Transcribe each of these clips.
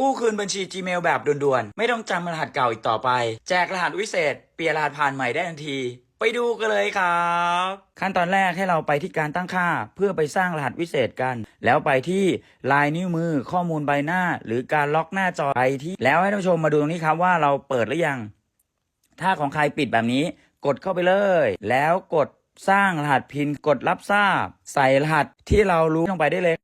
กู้คืนบัญชี Gmail แบบด่วนๆ ไม่ต้องจำรหัสเก่าอีกต่อไป แจกรหัสวิเศษ เปลี่ยนรหัสผ่านใหม่ได้ทันที ไปดูกันเลยครับ ขั้นตอนแรกให้เราไปที่การตั้งค่า เพื่อไปสร้างรหัสวิเศษกัน แล้วไปที่ลายนิ้วมือข้อมูลใบหน้า หรือการล็อกหน้าจอไปที่ แล้วให้ท่านผู้ชมมาดูตรงนี้ครับว่าเราเปิดหรือยัง ถ้าของใครปิดแบบนี้ กดเข้าไปเลย แล้วกดสร้างรหัสพินกดรับทราบ ใส่รหัสที่เรารู้ลงไปได้เลย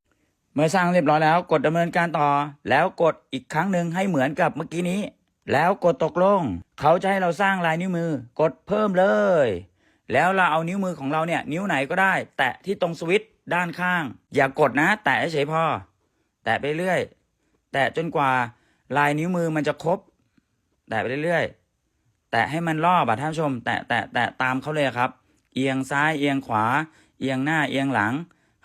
เมื่อสร้างเรียบร้อยแล้วกดดำเนินการต่อ แล้วกดอีกครั้งหนึ่งให้เหมือนกับเมื่อกี้นี้ แล้วกดตกลง เขาจะให้เราสร้างลายนิ้วมือ กดเพิ่มเลย แล้วเราเอานิ้วมือของเราเนี่ย นิ้วไหนก็ได้ แตะที่ตรงสวิตช์ด้านข้าง อย่ากดนะ แตะเฉยพอ แตะไปเรื่อย แตะจนกว่าลายนิ้วมือมันจะครบ แตะไปเรื่อยแตะให้มันรอบอะท่านชม แตะแตะแตะตามเขาเลยครับ เอียงซ้ายเอียงขวา เอียงหน้าเอียงหลัง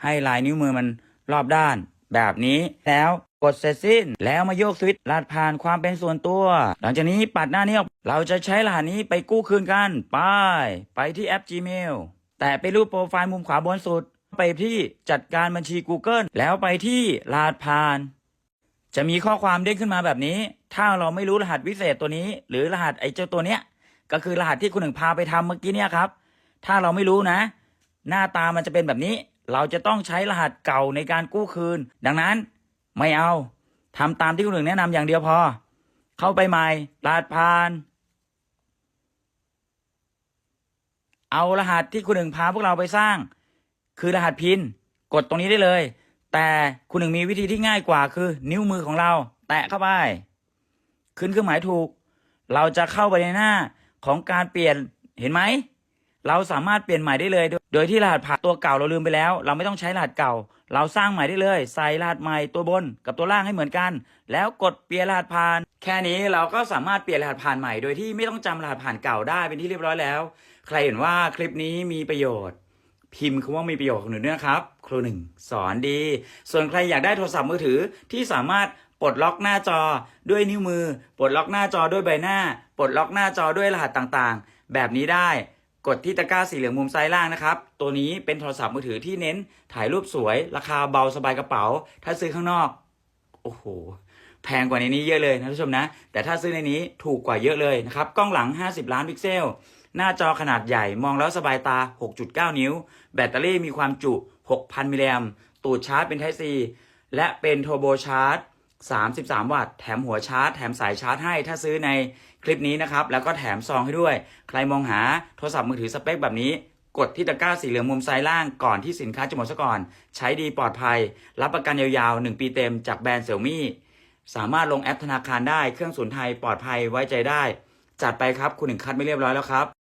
ให้ลายนิ้วมือมัน รอบด้านแบบนี้แล้วกดเสร็จสิ้น แล้วมาโยกสวิตช์ลาดผ่านความเป็นส่วนตัว หลังจากนี้ปัดหน้านี้ออกเราจะใช้รหัสนี้ไปกู้คืนกันไปไปที่แอป Gmail แตะไปรูปโปรไฟล์มุมขวาบนสุด ไปที่จัดการบัญชี Google แล้วไปที่ลาดผ่าน จะมีข้อความเด้งขึ้นมาแบบนี้ ถ้าเราไม่รู้รหัสวิเศษตัวนี้ หรือรหัสไอ้เจ้าตัวเนี้ย ก็คือรหัสที่คุณหนึ่งพาไปทำเมื่อกี้เนี่ยครับ ถ้าเราไม่รู้นะ หน้าตามันจะเป็นแบบนี้ เราจะต้องใช้รหัสเก่าในการกู้คืน ดังนั้นไม่เอาทำตามที่คุณหนึ่งแนะนำอย่างเดียวพอ เข้าไปใหม่รหัสผ่าน เอารหัสที่คุณหนึ่งพาพวกเราไปสร้าง คือรหัสพินกดตรงนี้ได้เลย แต่คุณหนึ่งมีวิธีที่ง่ายกว่าคือ นิ้วมือของเรา แตะเข้าไป ขึ้นเครื่องหมายถูก เราจะเข้าไปในหน้าของการเปลี่ยนเห็นไหม เราสามารถเปลี่ยนใหม่ได้เลย โดยที่รหัสผ่านตัวเก่าเราลืมไปแล้ว เราไม่ต้องใช้รหัสเก่า เราสร้างใหม่ได้เลย ใส่รหัสใหม่ตัวบนกับตัวล่างให้เหมือนกัน แล้วกดเปลี่ยนรหัสผ่าน แค่นี้เราก็สามารถเปลี่ยนรหัสผ่านใหม่ โดยที่ไม่ต้องจำรหัสผ่านเก่าได้เป็นที่เรียบร้อยแล้ว ใครเห็นว่าคลิปนี้มีประโยชน์ พิมพ์คำว่ามีประโยชน์ของหนูด้วยนะครับ ครูหนึ่งสอนดี ส่วนใครอยากได้โทรศัพท์มือถือที่สามารถปลดล็อกหน้าจอด้วยนิ้วมือ ปลดล็อกหน้าจอด้วยใบหน้า ปลดล็อกหน้าจอด้วยรหัสต่างๆ แบบนี้ได้ กดที่ตะกร้าสีเหลืองมุมซ้ายล่างนะครับ ตัวนี้เป็นโทรศัพท์มือถือที่เน้นถ่ายรูปสวย ราคาเบาสบายกระเป๋า ถ้าซื้อข้างนอก โอ้โห แพงกว่าในนี้เยอะเลยนะท่านผู้ชมนะ แต่ถ้าซื้อในนี้ถูกกว่าเยอะเลยนะครับ กล้องหลัง 50 ล้านพิกเซล หน้าจอขนาดใหญ่มองแล้วสบายตา 6.9 นิ้ว แบตเตอรี่มีความจุ 6,000 มิลลิแอมตูดชาร์จเป็น Type C และเป็นโท r โบชาร์จ 33 วัตต์ แถมหัวชาร์จ แถมสายชาร์จให้ ถ้าซื้อในคลิปนี้นะครับ แล้วก็แถมซองให้ด้วย ใครมองหาโทรศัพท์มือถือสเปคแบบนี้ กดที่ตะกร้าสีเหลืองมุมซ้ายล่างก่อนที่สินค้าจะหมดซะก่อน ใช้ดีปลอดภัย รับประกันยาวๆ 1 ปีเต็มจากแบรนด์เซี่ยมี่สามารถลงแอปธนาคารได้ เครื่องศูนไทยปลอดภัยไว้ใจได้ จัดไปครับ คุณหนึ่งคัดไม่เรียบร้อยแล้วครับ